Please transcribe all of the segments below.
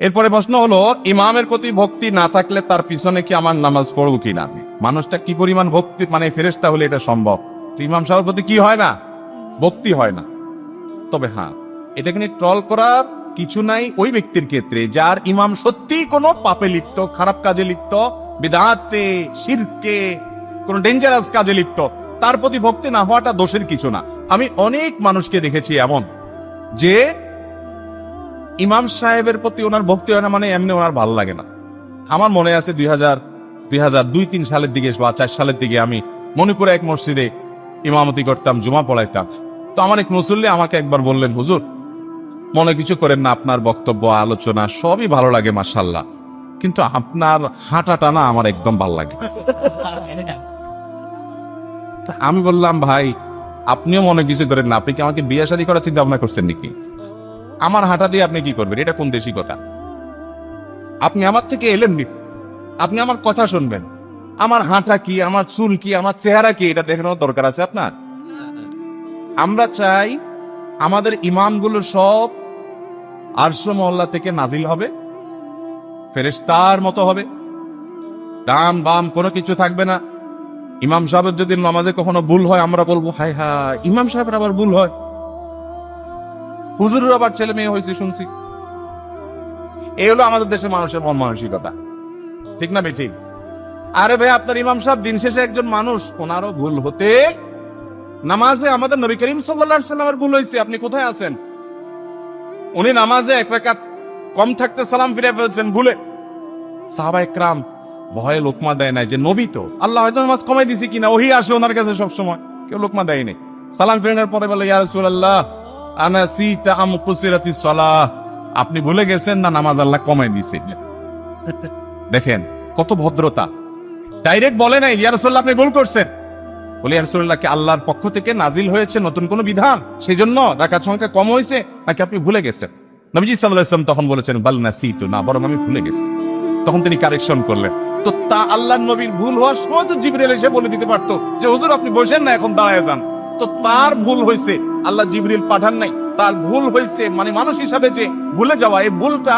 এরপরে প্রশ্ন হলো, ইমামের প্রতি ভক্তি না থাকলে তার পিছনে কি আমার নামাজ পড়ব কি না মানুষটা কি পরিমাণ ভক্তি মানে ফেরেস্তা হলে এটা সম্ভব? ইমাম সাহেবের প্রতি কি হয় না? ভক্তি হয় না। তবে হ্যাঁ এটাকে নিয়ে ট্রল করার কিছু নাই ওই ব্যক্তির ক্ষেত্রে, যার ইমাম সত্যি কোনো পাপে লিপ্ত, খারাপ কাজে লিপ্ত, বিদাতে, শিরকে, কোন ডেঞ্জারাস কাজে লিপ্ত, তার প্রতি ভক্তি না হওয়াটা দোষের কিছু না। আমি অনেক মানুষকে দেখেছি এমন, যে ইমাম সাহেবের প্রতি ওনার ভক্তি হয় না মানে এমনি ওনার ভালো লাগে না। আমার মনে আছে দুই হাজার দুই হাজার দুই, তিন সালের দিকে বা চার সালের দিকে আমি মণিপুরে এক মসজিদে ইমামতি করতাম, জুমা পড়াইতাম। তো আমার এক মুসল্লি আমাকে একবার বললেন, হুজুর, মনে কিছু করেন না, আপনার বক্তব্য, আলোচনা সবই ভালো লাগে মার্শাল্লাহ কিন্তু আপনার হাঁটাটা না আমার একদম ভালো লাগে আমি বললাম, ভাই, আপনিও মনে কিছু করেন না, আপনি কি আমাকে বিয়ে শাদী করার চিন্তা ভাবনা করছেন নাকি? আমার হাঁটা দিয়ে আপনি কি করবেন? এটা কোন দেশি কথা? আপনি আমার থেকে এলেন নি? আপনি আমার কথা শুনবেন। আমার হাঁটা কি? আমার চুল কি? আমার চেহারা কি? এটা দেখানোর দরকার আছে আপনার? আমরা চাই আমাদের ইমামগুলো সব আরশো মহল্লা থেকে নাজিল হবে, ফেরেশতার মতো হবে। ডান বাম কোনো কিছু থাকবে না। ইমাম সাহেবের যদি নামাজে কখনো ভুল হয়, আমরা বলব হাই হাই ইমাম সাহেবের আবার ভুল হয়। হুজুরের আবার ছেলে মেয়ে হয়েছে, শুনছি। এই হলো আমাদের দেশের মানুষের মন মানসিকতা। ঠিক না ঠিক আরে ভাই, আপনার ইমাম সাহেব দিন শেষে একজন মানুষ, ওনারও ভুল হতে নামাজে আমাদের নবী করিম সাল্লামের ভুল হয়েছে, আপনি কোথায় আছেন? উনি নামাজে এক রাকাত কম থাকতে সালাম ফিরে ফেলছেন ভুলে। সাহাবা একরাম ভয়ে লোকমা দেয় নাই যে, নবী তো, আল্লাহ হয়তো নামাজ কমাই দিছি কিনা, ওহি আসে ওনার কাছে সবসময়, কেউ লোকমা দেয়নি। সালাম ফিরানোর পরে বলে, ইয়া রাসূলুল্লাহ আপনি ভুলে গেছেন না নামাজ আল্লাহ কমাই দিছে দেখেন, কত ভদ্রতা। ডাইরেক্ট বলে নাই, ইয়া রাসূলুল্লাহ, আপনি ভুল করছেন। বলে, ইয়া রাসূলুল্লাহ, কি আল্লাহর পক্ষ থেকে নাজিল হয়েছে নতুন কোন বিধান? সেই জন্য রাকাত সংখ্যা কম হয়েছে? নাকি আপনি ভুলে গেছেন? নবীজি আলাইহি তখন বলেছেন, বাল নাসিতু, না, বরং আমি ভুলে গেছি। তখন তিনি কারেকশন করলেন। তো তা আল্লাহ নবীর ভুল হওয়ার সময় তো জিবরিল এসে বলে দিতে পারতো যে, হুজুর, আপনি বসেন না, এখন দাঁড়ায় যান। তো তার ভুল হয়েছে। আল্লাহ জিবরিল পাঠান নাই। তার ভুল হয়েছে মানে মানুষ হিসাবে যে ভুলে যাওয়া, এই ভুলটা,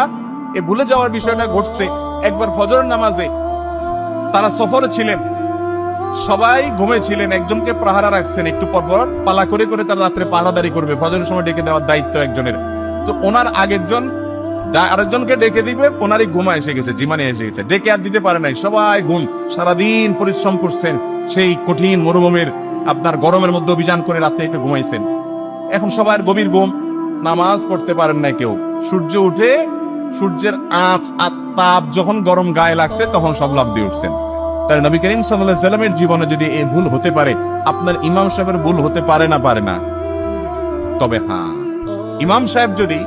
এই ভুলে যাওয়ার বিষয়টা ঘটছে। একবার ফজরের নামাজে তারা সফরে ছিলেন। সবাই ঘুমেছিলেন একজনকে প্রহারা রাখছেন একটু পর পর। পালা করে করে তারা রাত্রে পাহারাদারি করবে। ফজরের সময় ডেকে দেওয়ার দায়িত্ব একজনের। তো ওনার আগের জন আরেকজনকে ডেকে দিবে, ওনারই ঘুমা এসে গেছে, জিমানে এসে গেছে। ডেকে আর দিতে পারে নাই। সবাই ঘুম। সারাদিন পরিশ্রম করছেন। সেই কঠিন মরুভূমির আপনার গরমের মধ্যে অভিযান করে রাতে একটু ঘুমাইছেন। এখন সবার গভীর ঘুম। নামাজ পড়তে পারেন না কেউ। সূর্য উঠে সূর্যের আঁচ আর তাপ যখন গরম গায়ে লাগছে, তখন সব লাভ দিয়ে উঠছেন। তার নবী করিম সাল্লাহ সাল্লামের জীবনে যদি এই ভুল হতে পারে, আপনার ইমাম সাহেবের ভুল হতে পারে না পারে না। তবে হ্যাঁ ইমাম সাহেব যদি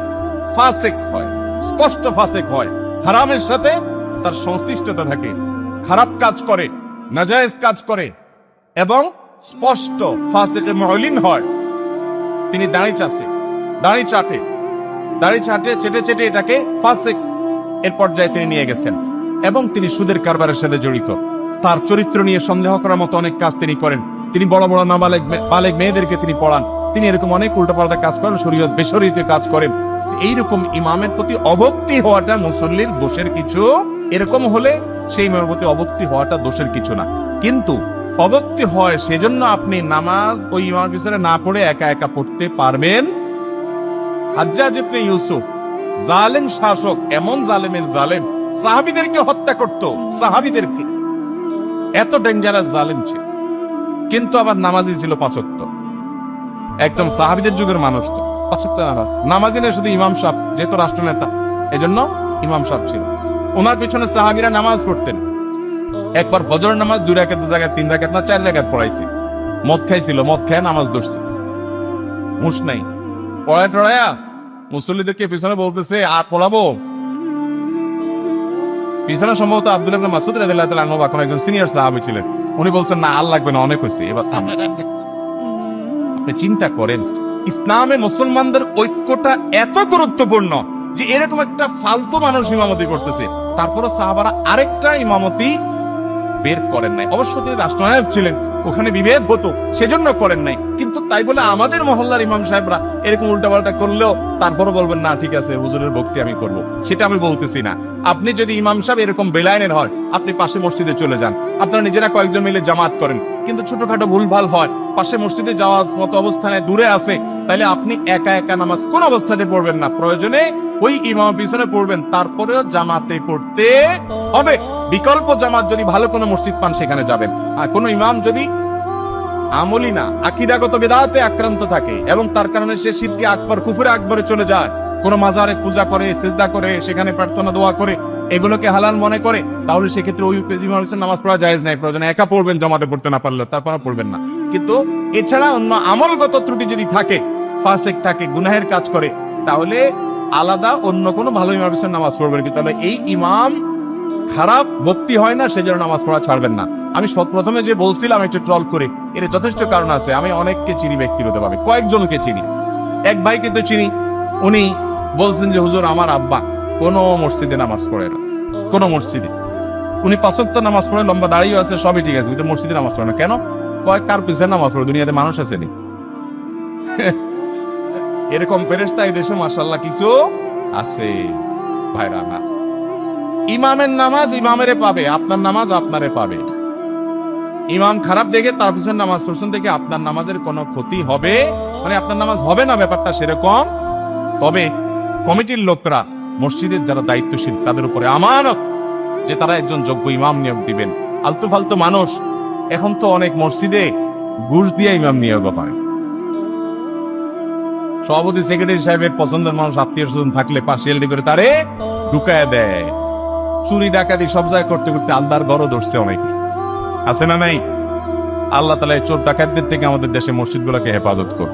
ফাসেক হয়, স্পষ্ট ফাসেক হয়, হারামের সাথে তার সংশ্লিষ্টতা থাকে, খারাপ কাজ করে, নাজায়েজ কাজ করে, এবং স্পষ্ট ফাসেকে মলিন হয় তিনি দাঁড়ি চাষে দাঁড়ি চাটে দাঁড়ি চাটে, চেটে চেটে এটাকে ফাসেক এর পর্যায়ে তিনি নিয়ে গেছেন এবং তিনি সুদের কারবারের সাথে জড়িত। তার চরিত্র নিয়ে সন্দেহ করার মতো অনেক কাজ তিনি করেন। তিনি বড় বড় নাবালেগ মে- বালেগ মেয়েদেরকে তিনি পড়ান। তিনি এরকম অনেক উল্টাপাল্টা কাজ করেন, শরীয়ত বেশরীত কাজ করেন। এইরকম ইমামের প্রতি অভক্তি হওয়াটা মুসল্লির দোষের কিছু। এরকম হলে সেই ইমামের প্রতি অভক্তি হওয়াটা দোষের কিছু না। কিন্তু অভক্তি হয়, সেজন্য আপনি নামাজ ওই ইমামের পিছনে না পড়ে একা একা পড়তে পারবেন। হাজ্জাজ ইবনে ইউসুফ, জালেম শাসক, এমন জালেমের জালেম, সাহাবিদেরকে হত্যা করত, সাহাবিদেরকে। এত ডেঞ্জারাস জালেম ছিল কিন্তু আবার নামাজি ছিল পাঁচক্ত। একদম সাহাবিদের যুগের মানুষ তো। নামাজ নামাজি না। শুধু ইমাম সাহেব, যেহেতু রাষ্ট্রনেতা, এজন্য ইমাম সাহেব ছিল। ওনার পিছনে সাহাবিরা নামাজ পড়তেন। একবার ফজর নামাজ দুই রাকাত জায়গায় তিন রাকাত না চার রাকাত পড়াইছে। মদ খাইছিল, মদ খেয়ে নামাজ ধরছে। হুঁশ নাই। পড়ায় টড়ায়া মুসল্লিদেরকে পিছনে বলতেছে, আর পড়াবো? পিছনে সম্ভবত আব্দুল মাসুদ একজন সিনিয়র সাহাবী ছিলেন। উনি বলছেন, না, আর লাগবে না, অনেক হয়েছে, এবার আপনি চিন্তা করেন, ইসলামে মুসলমানদের ঐক্যটা এত গুরুত্বপূর্ণ যে এরকম একটা ফালতু মানুষ ইমামতি করতেছে। তারপরে সাহাবারা আরেকটা ইমামতি বের করেন নাই। অবশ্য তিনি রাষ্ট্রনায়ক ছিলেন, ওখানে বিভেদ হতো, সেজন্য করেন নাই। কিন্তু তাই বলে আমাদের মহল্লার ইমাম সাহেবরা এরকম উল্টাপাল্টা করলেও তারপরও বলবেন, না, ঠিক আছে, হুজুরের ভক্তি আমি করব। সেটা আমি বলতেছি না। আপনি যদি ইমাম সাহেব এরকম বেলাইনের হয়, আপনি পাশে মসজিদে চলে যান। আপনারা নিজেরা কয়েকজন মিলে জামাত করেন। কিন্তু ছোটখাটো ভুলভাল হয়, পাশে মসজিদে যাওয়ার মতো অবস্থানে দূরে আছে তাহলে আপনি একা একা নামাজ কোন অবস্থাতে পড়বেন না। প্রয়োজনে ওই ইমাম পিছনে পড়বেন, তারপরেও জামাতে পড়তে হবে। বিকল্প জামাত যদি ভালো কোনো মসজিদ পান, সেখানে যাবেন। আর কোনো ইমাম যদি আমলি না, আকিদাগত বেদাতে আক্রান্ত থাকে, এবং তার কারণে সে শিরকে আকবর, কুফুরে আকবরে চলে যায়, কোনো মাজারে পূজা করে, সেজদা করে, সেখানে প্রার্থনা, দোয়া করে, এগুলোকে হালাল মনে করে, তাহলে সেক্ষেত্রে ওই ইমাম হোসেন নামাজ পড়া জায়েজ নাই। প্রয়োজন একা পড়বেন, জামাতে পড়তে না পারলে তারপরে পড়বেন না। কিন্তু এছাড়া অন্য আমলগত ত্রুটি যদি থাকে, ফাসেক থাকে, গুনাহের কাজ করে, তাহলে আলাদা, অন্য কোনো ভালো ইমাম হোসেন নামাজ পড়বেন কিন্তু তাহলে এই ইমাম খারাপ, ভক্তি হয় না, সেজন্য নামাজ পড়া ছাড়বেন না। আমি প্রথমে যে বলছিলাম, একটু ট্রল করে, এর যথেষ্ট কারণ আছে। আমি অনেককে চিনি ব্যক্তিগতভাবে, কয়েকজনকে চিনি। এক ভাইকে তো চিনি। উনি বলছেন যে, হুজুর, আমার আব্বা কোনো মসজিদে নামাজ পড়ে না। কোনো মসজিদে। উনি পাঁচক্ত নামাজ পড়ে, লম্বা দাঁড়িয়ে আছে, সবই ঠিক আছে, কিন্তু মসজিদে নামাজ পড়ে না। কেন? কয়েক কার পিছনে নামাজ পড়ে? দুনিয়াতে মানুষ আছে নি? এরকম ফেরেস্তা দেশে মার্শাল্লাহ কিছু আছে। ভাইরা আমার ইমামের নামাজ ইমামেরে পাবে, আপনার নামাজ আপনারে পাবে। ইমাম খারাপ দেখে তার পিছনে নামাজ পড়ছেন দেখে আপনার নামাজের কোনো ক্ষতি হবে? মানে আপনার নামাজ হবে না ব্যাপারটা সেরকম? তবে কমিটির লোকরা, মসজিদের যারা দায়িত্বশীল, তাদের উপরে আমানত যে তারা একজন যোগ্য ইমাম নিয়োগ দিবেন। আলতু ফালতু মানুষ, এখন তো অনেক মসজিদে ঘুষ দিয়ে ইমাম নিয়োগ হয়। সভাপতি সেক্রেটারি সাহেবের পছন্দের মানুষ, আত্মীয় স্বজন থাকলে পার্সিয়ালিটি করে তারে ঢুকায় দেয়। চুরি, ডাকাতি সব জায়গায় করতে করতে আল্লাহর গড় ধরছে অনেকে। আছে না নাই? আল্লাহ তালা চোর ডাকাতদের থেকে আমাদের দেশে মসজিদগুলোকে হেফাজত কর